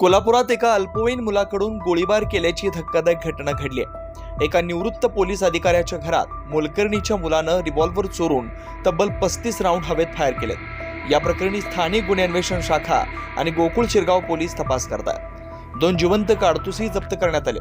कोल्हापुरात एका अल्पवयीन मुलाकडून गोळीबार केल्याची धक्कादायक घटना घडली आहे. एका निवृत्त पोलीस अधिकाऱ्याच्या घरात मोलकर्णीच्या मुलानं रिव्हॉल्व्हर चोरून तब्बल पस्तीस राऊंड हवेत फायर केलेत. या प्रकरणी स्थानिक गुन्हे अन्वेषण शाखा आणि गोकुळ शिरगाव पोलीस तपास करतात दोन जिवंत काडतुसही जप्त करण्यात आले.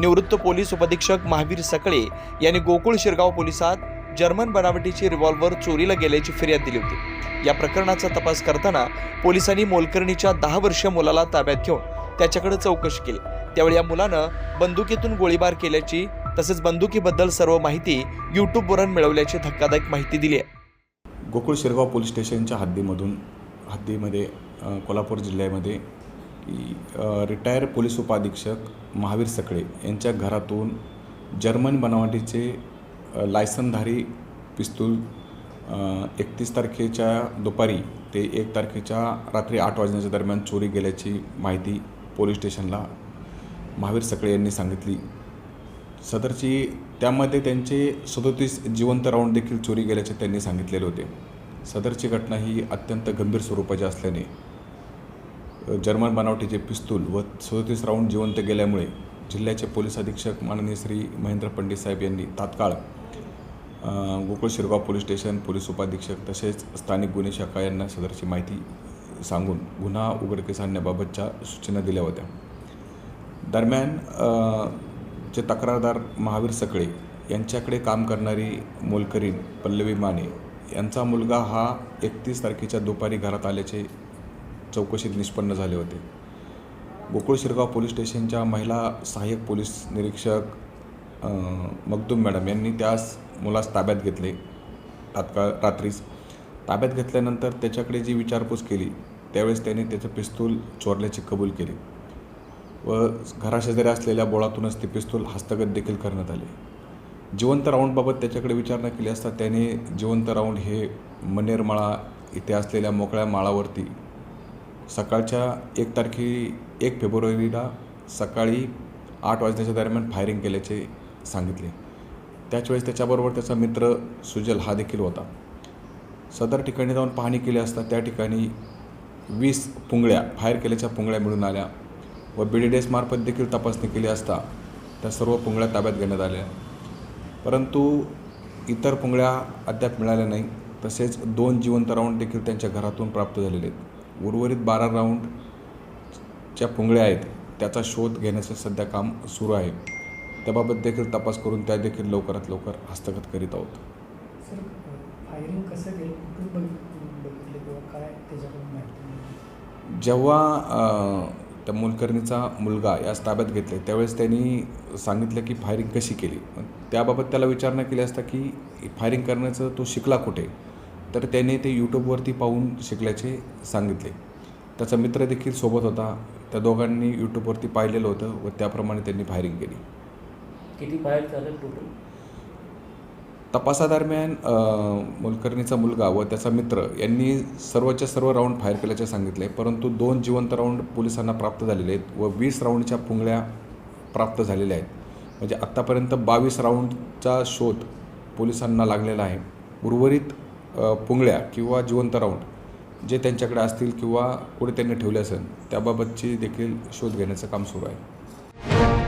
निवृत्त पोलीस उपअधीक्षक महावीर सकळे यांनी गोकुळ शिरगाव पोलिसात जर्मन बनावटीची रिव्हॉल्वर चोरीला गेल्याची फिर्याद दिली होती. या प्रकरणाचा तपास करताना पोलिसांनी मोलकर्णीच्या दहा वर्षीय मुलाला ताब्यात घेऊन त्याच्याकडे चौकशी केली. त्यावेळी या मुलानं बंदुकीतून गोळीबार केल्याची तसेच बंदुकीबद्दल सर्व माहिती यूट्यूबवरून मिळवल्याची धक्कादायक माहिती दिली आहे. गोकुळ शिरगाव पोलीस स्टेशनच्या हद्दीमधून हद्दीमध्ये कोल्हापूर जिल्ह्यामध्ये रिटायर पोलीस उपाधीक्षक महावीर सकळे यांच्या घरातून जर्मन बनावटीचे लायसनधारी पिस्तूल एकतीस तारखेच्या दुपारी ते एक तारखेच्या रात्री आठ वाजण्याच्या दरम्यान चोरी गेल्याची माहिती पोलीस स्टेशनला महावीर सकळे यांनी सांगितली. सदरची त्यामध्ये त्यांचे सदोतीस जिवंत राऊंड देखील चोरी गेल्याचे त्यांनी सांगितलेले होते. सदरची घटना ही अत्यंत गंभीर स्वरूपाची असल्याने जर्मन बनावटीचे पिस्तूल व सदोतीस राऊंड जिवंत गेल्यामुळे जिल्ह्याचे पोलीस अधीक्षक माननीय श्री महेंद्र पंडित साहेब यांनी तात्काळ Gokul Shirgaon police station police उपाधीक्षक तसेच स्थानिक गुन्हे शाखा यांना सदरची माहिती सांगून गुन्हा उघडकीस आणण्याबाबतच्या सूचना दिल्या होत्या. दरम्यान जे तक्रारदार महावीर सकळे यांच्याकडे काम करणारी मोलकरीण पल्लवी माने यांचा मुलगा हा एकतीस तारखेच्या दुपारी घरात आल्याचे चौकशीत निष्पन्न झाले होते. गोकुळ शिरगाव पोलीस स्टेशनच्या महिला सहाय्यक पोलीस निरीक्षक मखदूम मॅडम यांनी त्यास मुलास ताब्यात घेतले. तात्काळ रात्रीच ताब्यात घेतल्यानंतर त्याच्याकडे जी विचारपूस केली त्यावेळेस त्याने त्याचं पिस्तूल चोरल्याची कबूल केली व घराशेजारी असलेल्या बोळातूनच ते पिस्तूल हस्तगत देखील करण्यात आले. जिवंत राऊंडबाबत त्याच्याकडे विचारणा केली असता त्याने जिवंत राऊंड हे मनेरमाळा इथे असलेल्या मोकळ्या माळावरती सकाळच्या एक तारखे एक फेब्रुवारीला सकाळी आठ वाजण्याच्या दरम्यान फायरिंग केल्याचे सांगितले. त्याच वेळेस त्याच्याबरोबर त्याचा मित्र सुजल हा देखील होता. सदर ठिकाणी जाऊन पाहणी केली असता त्या ठिकाणी वीस पुंगळ्या फायर केल्याच्या पुंगळ्या मिळून आल्या व बी डी मार्फत देखील तपासणी केली असता त्या सर्व पुंगळ्या ताब्यात घेण्यात आल्या. परंतु इतर पुंगळ्या अद्याप मिळाल्या नाही. तसेच दोन जिवंत राऊंड देखील त्यांच्या घरातून प्राप्त झालेले आहेत. उर्वरित बारा राऊंडच्या पुंगळ्या आहेत. त्याचा शोध घेण्याचं सध्या काम सुरू आहे. त्याबाबत देखील तपास करून त्या देखील लवकरात लवकर हस्तगत करीत आहोत. फायरिंग कसं काय? जेव्हा त्या मोलकर्णीचा मुलगा यास ताब्यात घेतले त्यावेळेस त्यांनी सांगितलं की फायरिंग कशी केली. त्याबाबत त्याला विचारणा केली असता की फायरिंग करण्याचं तो शिकला कुठे? तर त्याने ते यूट्यूबवरती पाहून शिकल्याचे सांगितले. त्याचा मित्र देखील सोबत होता. त्या दोघांनी यूट्यूबवरती पाहिलेलं होतं व त्याप्रमाणे त्यांनी फायरिंग केली. किती बाहेर झालं टोटल तपासादरम्यान मुलकर्णीचा मोलकर्णीचा मुलगा व त्याचा मित्र यांनी सर्वच्या सर्व राऊंड फायर केल्याचे सांगितले परंतु दोन जिवंत राऊंड पोलिसांना प्राप्त झालेले आहेत व वीस राऊंडच्या पुंगळ्या प्राप्त झालेल्या आहेत. म्हणजे आत्तापर्यंत बावीस राऊंडचा शोध पोलिसांना लागलेला आहे. उर्वरित पुंगळ्या किंवा जिवंत राऊंड जे त्यांच्याकडे असतील किंवा कुठे त्यांनी ठेवले असेल त्याबाबतची देखील शोध घेण्याचं काम सुरू आहे.